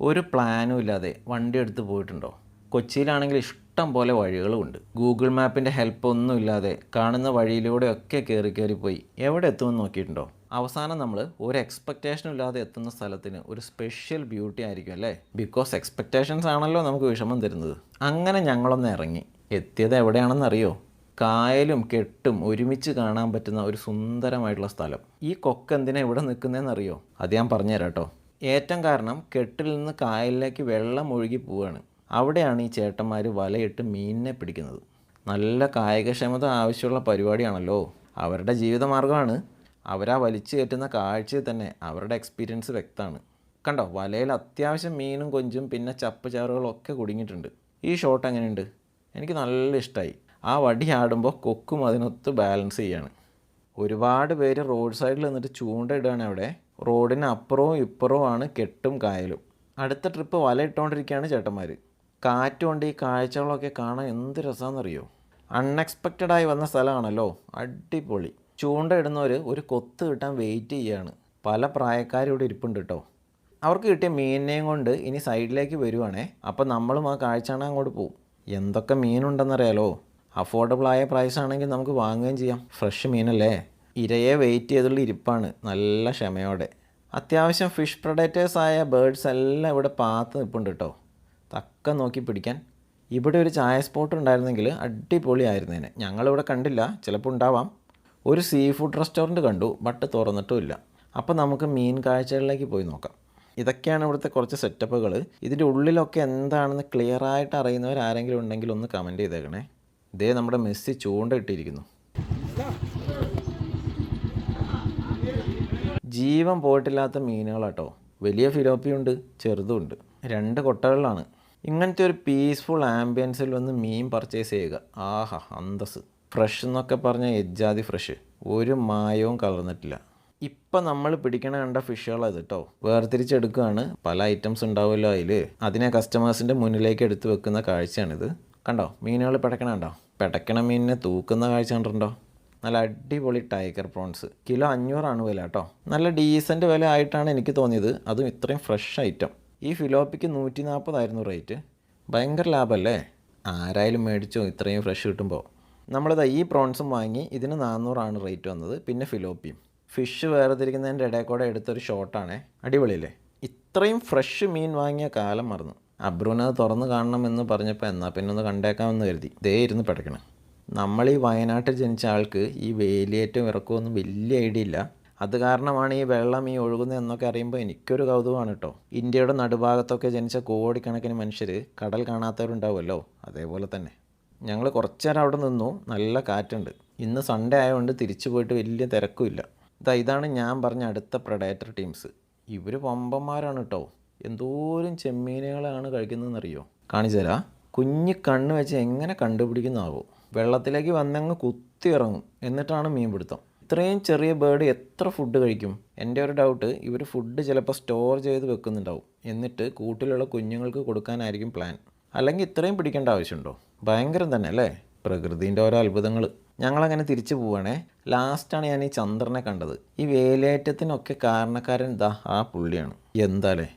ഒരു പ്ലാനും ഇല്ലാതെ വണ്ടി എടുത്ത് പോയിട്ടുണ്ടോ? കൊച്ചിയിലാണെങ്കിൽ ഇഷ്ടം പോലെ വഴികളുമുണ്ട്. ഗൂഗിൾ മാപ്പിന്റെ ഹെൽപ്പ് ഒന്നും ഇല്ലാതെ കാണുന്ന വഴിയിലൂടെ ഒക്കെ കയറി കയറി പോയി. എവിടെ എത്തുമെന്ന് നോക്കിയിട്ടുണ്ടോ? അവസാനം നമ്മൾ ഒരു എക്സ്പെക്റ്റേഷനും ഇല്ലാതെ എത്തുന്ന സ്ഥലത്തിന് ഒരു സ്പെഷ്യൽ ബ്യൂട്ടി ആയിരിക്കും അല്ലേ? ബിക്കോസ് എക്സ്പെക്റ്റേഷൻസ് ആണല്ലോ നമുക്ക് വിഷമം തരുന്നത്. അങ്ങനെ ഞങ്ങളൊന്ന് ഇറങ്ങി. എത്തിയത് എവിടെയാണെന്നറിയോ കായലും കെട്ടും ഒരുമിച്ച് കാണാൻ പറ്റുന്ന ഒരു സുന്ദരമായിട്ടുള്ള സ്ഥലം. ഈ കൊക്ക് എന്തിനാ ഇവിടെ നിൽക്കുന്നതെന്നറിയോ അത് ഞാൻ പറഞ്ഞുതരാം കേട്ടോ. ഏറ്റവും കാരണം കെട്ടിൽ നിന്ന് കായലിലേക്ക് വെള്ളം ഒഴുകി പോവുകയാണ്. അവിടെയാണ് ഈ ചേട്ടന്മാർ വലയിട്ട് മീനിനെ പിടിക്കുന്നത്. നല്ല കായികക്ഷമത ആവശ്യമുള്ള പരിപാടിയാണല്ലോ. അവരുടെ ജീവിതമാർഗമാണ് അവരാ വലിച്ചു കയറ്റുന്ന കാഴ്ചയിൽ തന്നെ അവരുടെ എക്സ്പീരിയൻസ് വ്യക്തമാണ്. കണ്ടോ വലയിൽ അത്യാവശ്യം മീനും കൊഞ്ചും പിന്നെ ചപ്പ് ചാറുകളൊക്കെ കുടുങ്ങിയിട്ടുണ്ട്. ഈ ഷോട്ട് എങ്ങനെയുണ്ട്? എനിക്ക് നല്ല ഇഷ്ടമായി ആ വടി ആടുമ്പോൾ കൊക്കും അതിനൊത്ത് ബാലൻസ് ചെയ്യാണ്. ഒരുപാട് പേര് റോഡ് സൈഡിൽ നിന്നിട്ട് ചൂണ്ടയിടുകയാണ് അവിടെ. റോഡിന് അപ്പുറവും ഇപ്പുറവും ആണ് കെട്ടും കായലും. അടുത്ത ട്രിപ്പ് വല ഇട്ടുകൊണ്ടിരിക്കുകയാണ് ചേട്ടന്മാർ കാറ്റുകൊണ്ട് ഈ കാഴ്ചകളൊക്കെ കാണാൻ എന്ത് രസമാണെന്നറിയോ അൺഎക്സ്പെക്റ്റഡായി വന്ന സ്ഥലമാണല്ലോ. അടിപൊളി. ചൂണ്ട ഇടുന്നവർ ഒരു കൊത്ത് കിട്ടാൻ വെയിറ്റ് ചെയ്യുകയാണ് പല പ്രായക്കാരും ഇവിടെ ഇരിപ്പുണ്ട് കേട്ടോ അവർക്ക് കിട്ടിയ മീനിനെയും കൊണ്ട് ഇനി സൈഡിലേക്ക് വരുവാണേ. അപ്പം നമ്മളും ആ കാഴ്ച അങ്ങോട്ട് പോകും എന്തൊക്കെ മീനുണ്ടെന്നറിയാലോ. പ്രൈസ് ആണെങ്കിൽ നമുക്ക് വാങ്ങുകയും ചെയ്യാം. ഫ്രഷ് മീനല്ലേ? ഇരയെ വെയിറ്റ് ചെയ്തുള്ള ഇരിപ്പാണ് നല്ല ക്ഷമയോടെ. അത്യാവശ്യം ഫിഷ് പ്രൊഡക്റ്റേഴ്സ് ആയ ബേർഡ്സ് എല്ലാം ഇവിടെ പാത്ത് നിൽപ്പുണ്ട് കേട്ടോ തക്ക നോക്കി പിടിക്കാൻ. ഇവിടെ ഒരു ചായ സ്പോട്ട് ഉണ്ടായിരുന്നെങ്കിൽ അടിപൊളിയായിരുന്നേനെ. ഞങ്ങളിവിടെ കണ്ടില്ല ചിലപ്പോൾ ഉണ്ടാവാം. ഒരു സീ ഫുഡ് റെസ്റ്റോറന്റ് കണ്ടു ബട്ട് തുറന്നിട്ടുമില്ല അപ്പോൾ നമുക്ക് മീൻ കാഴ്ചകളിലേക്ക് പോയി നോക്കാം. ഇതൊക്കെയാണ് ഇവിടുത്തെ കുറച്ച് സെറ്റപ്പുകൾ ഇതിന്റെ ഉള്ളിലൊക്കെ എന്താണെന്ന് ക്ലിയർ ആയിട്ട് അറിയുന്നവർ ആരെങ്കിലും ഉണ്ടെങ്കിൽ ഒന്ന് കമന്റ് ചെയ്തേക്കണേ. ഇതേ നമ്മുടെ മെസ്സി ചൂണ്ട ഇട്ടിരിക്കുന്നു. ജീവൻ പോയിട്ടില്ലാത്ത മീനുകളാട്ടോ. വലിയ ഫിലോപ്പിയുണ്ട് ചെറുതുമുണ്ട് രണ്ട് കൊട്ടകളിലാണ്. ഇങ്ങനത്തെ ഒരു പീസ്ഫുൾ ആംബിയൻസിൽ വന്ന് മീൻ പർച്ചേസ് ചെയ്യുക. ആഹാ അന്തസ് ഫ്രഷ് എന്നൊക്കെ പറഞ്ഞ എജ്ജാതി ഫ്രഷ് ഒരു മായവും കലർന്നിട്ടില്ല. ഇപ്പം നമ്മൾ പിടിക്കണ കണ്ട ഫിഷുകളത് കേട്ടോ വേർതിരിച്ചെടുക്കുകയാണ്. പല ഐറ്റംസ് ഉണ്ടാവുമല്ലോ അതിൽ അതിനെ കസ്റ്റമേഴ്സിന്റെ മുന്നിലേക്ക് എടുത്തു വെക്കുന്ന കാഴ്ചയാണിത്. കണ്ടോ? മീനുകൾ പിടക്കണ കണ്ടോ? പിടക്കണ മീനിനെ തൂക്കുന്ന കാഴ്ച കണ്ടിട്ടുണ്ടോ? നല്ല അടിപൊളി ടൈഗർ പ്രോൺസ്. കിലോ അഞ്ഞൂറാണ് വില കേട്ടോ. നല്ല ഡീസന്റ് വില ആയിട്ടാണ് എനിക്ക് തോന്നിയത്. അതും ഇത്രയും ഫ്രഷ് ഐറ്റം ഈ ഫിലോപ്പിക്ക് നൂറ്റി നാൽപ്പതായിരുന്നു റേറ്റ് ഭയങ്കര ലാഭമല്ലേ ആരായാലും മേടിച്ചോ ഇത്രയും ഫ്രഷ് കിട്ടുമ്പോൾ നമ്മളിതാ ഈ പ്രോൺസും വാങ്ങി ഇതിന് നാനൂറാണ് റേറ്റ് വന്നത്. പിന്നെ ഫിലോപ്പിയും. ഫിഷ് വേർതിരിക്കുന്നതിന്റെ ഇടയിൽ കൂടെ എടുത്തൊരു ഷോട്ടാണേ അടിപൊളിയല്ലേ? ഇത്രയും ഫ്രഷ് മീൻ വാങ്ങിയ കാലം മറന്നു. അബ്രുവിനത് തുറന്ന് കാണണമെന്ന് പറഞ്ഞപ്പോൾ എന്നാൽ പിന്നെ ഒന്ന് കണ്ടേക്കാമെന്ന് കരുതി. ദേ ഇരുന്ന് പിടക്കണം. നമ്മൾ ഈ വയനാട്ടിൽ ജനിച്ച ആൾക്ക് ഈ വേലിയേറ്റവും ഇറക്കമൊന്നും വലിയ ഐഡിയ ഇല്ല. അത് കാരണമാണ് ഈ വെള്ളം ഈ ഒഴുകുന്നത് എന്നൊക്കെ അറിയുമ്പോൾ എനിക്കൊരു കൗതുകമാണ് കേട്ടോ. ഇന്ത്യയുടെ നടുഭാഗത്തൊക്കെ ജനിച്ച കോടിക്കണക്കിന് മനുഷ്യർ കടൽ കാണാത്തവരുണ്ടാവുമല്ലോ. അതേപോലെ തന്നെ. ഞങ്ങൾ കുറച്ച് നേരം അവിടെ നിന്നു. നല്ല കാറ്റുണ്ട്. ഇന്ന് സൺഡേ ആയതുകൊണ്ട് തിരിച്ചു പോയിട്ട് വലിയ തിരക്കുമില്ല ഇതാ ഇതാണ് ഞാൻ പറഞ്ഞ അടുത്ത പ്രഡേറ്റർ ടീംസ് ഇവർ പമ്പന്മാരാണ് കേട്ടോ. എന്തോരം ചെമ്മീനുകളാണ് കഴിക്കുന്നതെന്നറിയോ? കാണിച്ചു തരാം കുഞ്ഞ് കണ്ണ് വെച്ച് എങ്ങനെ കണ്ടുപിടിക്കുന്നതാവോ വെള്ളത്തിലേക്ക് വന്നങ്ങ് കുത്തി ഇറങ്ങും എന്നിട്ടാണ് മീൻ പിടുത്തം. ഇത്രയും ചെറിയ ബേർഡ് എത്ര ഫുഡ് കഴിക്കും? എന്റെ ഒരു ഡൗട്ട് ഇവർ ഫുഡ് ചിലപ്പോൾ സ്റ്റോർ ചെയ്ത് വെക്കുന്നുണ്ടാവും. എന്നിട്ട് കൂട്ടിലുള്ള കുഞ്ഞുങ്ങൾക്ക് കൊടുക്കാനായിരിക്കും പ്ലാൻ അല്ലെങ്കിൽ ഇത്രയും പിടിക്കേണ്ട ആവശ്യമുണ്ടോ? ഭയങ്കരം തന്നെ അല്ലേ? പ്രകൃതിന്റെ ഓരോ അത്ഭുതങ്ങൾ ഞങ്ങളങ്ങനെ തിരിച്ചു പോവുകയാണേ ലാസ്റ്റാണ് ഞാൻ ഈ ചന്ദ്രനെ കണ്ടത്. ഈ വേലേറ്റത്തിനൊക്കെ കാരണക്കാരൻ ദാ ആ പുള്ളിയാണ്. എന്താലേ?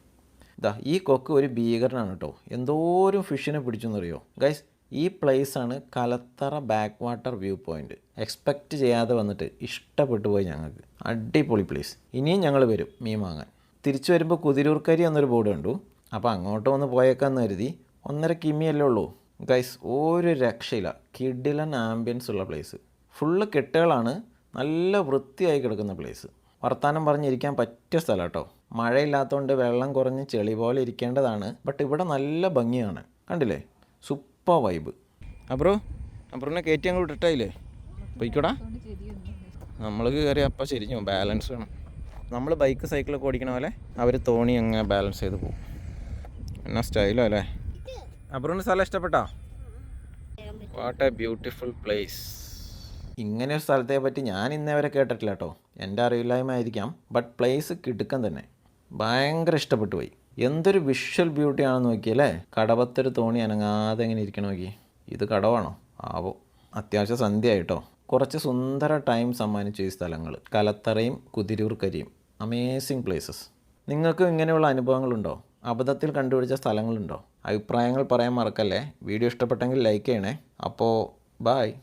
ദാ ഈ കൊക്ക് ഒരു ഭീകരനാണ് കേട്ടോ. എന്തോരം ഫിഷിനെ പിടിച്ചെന്നറിയോ? ഗൈസ് ഈ place ആണ് Kalathara back water view point expect ചെയ്യാതെ വന്നിട്ട് ഇഷ്ടപ്പെട്ടു പോയി ഞങ്ങൾക്ക്. അടിപൊളി പ്ലേസ് ഇനിയും ഞങ്ങൾ വരും മീൻ വാങ്ങാൻ. തിരിച്ചു വരുമ്പോൾ കുതിരൂർക്കരി എന്നൊരു ബോർഡ് കണ്ടു. അപ്പോൾ അങ്ങോട്ട് വന്ന് പോയേക്കാന്ന് കരുതി ഒന്നര കിമിയല്ലേ ഉള്ളൂ. ഗൈസ് ഒരു രക്ഷയില്ല. കിഡിലൻ ആംബിയൻസ് ഉള്ള പ്ലേസ് ഫുള്ള് കെട്ടുകളാണ് നല്ല വൃത്തിയായി കിടക്കുന്ന പ്ലേസ് വർത്തമാനം പറഞ്ഞിരിക്കാൻ പറ്റിയ സ്ഥലം കേട്ടോ. മഴയില്ലാത്തതുകൊണ്ട് വെള്ളം കുറഞ്ഞ് ചെളി പോലെ ഇരിക്കേണ്ടതാണ്. ബട്ട് ഇവിടെ നല്ല ഭംഗിയാണ്. കണ്ടില്ലേ? സൂപ്പർ വൈബ് അപ്പുറോ അബ്രോനെ കയറ്റി അങ്ങ് വിട്ടിട്ടായില്ലേ? പോയിക്കോടാ. നമ്മൾ കയറി അപ്പം ശരിഞ്ഞു ബാലൻസ് വേണം. നമ്മൾ ബൈക്ക് സൈക്കിളൊക്കെ ഓടിക്കണ പോലെ അവർ തോണി അങ്ങ് ബാലൻസ് ചെയ്ത് പോകും. എന്നാ സ്റ്റൈലോ അല്ലേ? അബ്രോന് സ്ഥലം ഇഷ്ടപ്പെട്ടോ? വാട്ട് എ ബ്യൂട്ടിഫുൾ പ്ലേസ് ഇങ്ങനെ ഒരു സ്ഥലത്തെ പറ്റി ഞാൻ ഇന്നേ വരെ കേട്ടിട്ടില്ല കേട്ടോ എന്റെ അറിവില്ലായ്മ ആയിരിക്കാം ബട്ട് പ്ലേസ് കിടുക്കം തന്നെ. ഭയങ്കര ഇഷ്ടപ്പെട്ടു പോയി. എന്തൊരു വിഷ്വൽ ബ്യൂട്ടി ആണെന്ന് നോക്കിയല്ലേ? കടവത്തൊരു തോണി അനങ്ങാതെ എങ്ങനെ ഇരിക്കണം നോക്കി. ഇത് കടവാണോ? ആവോ. അത്യാവശ്യം സന്ധ്യയായിട്ടോ. കുറച്ച് സുന്ദര ടൈം സമ്മാനിച്ചു ഈ സ്ഥലങ്ങൾ കലത്തറയും കുതിരൂർക്കരിയും അമേസിങ് പ്ലേസസ് നിങ്ങൾക്ക് ഇങ്ങനെയുള്ള അനുഭവങ്ങളുണ്ടോ? അബദ്ധത്തിൽ കണ്ടുപിടിച്ച സ്ഥലങ്ങളുണ്ടോ? അഭിപ്രായങ്ങൾ പറയാൻ മറക്കല്ലേ? വീഡിയോ ഇഷ്ടപ്പെട്ടെങ്കിൽ ലൈക്ക് ചെയ്യണേ. അപ്പോൾ ബായ്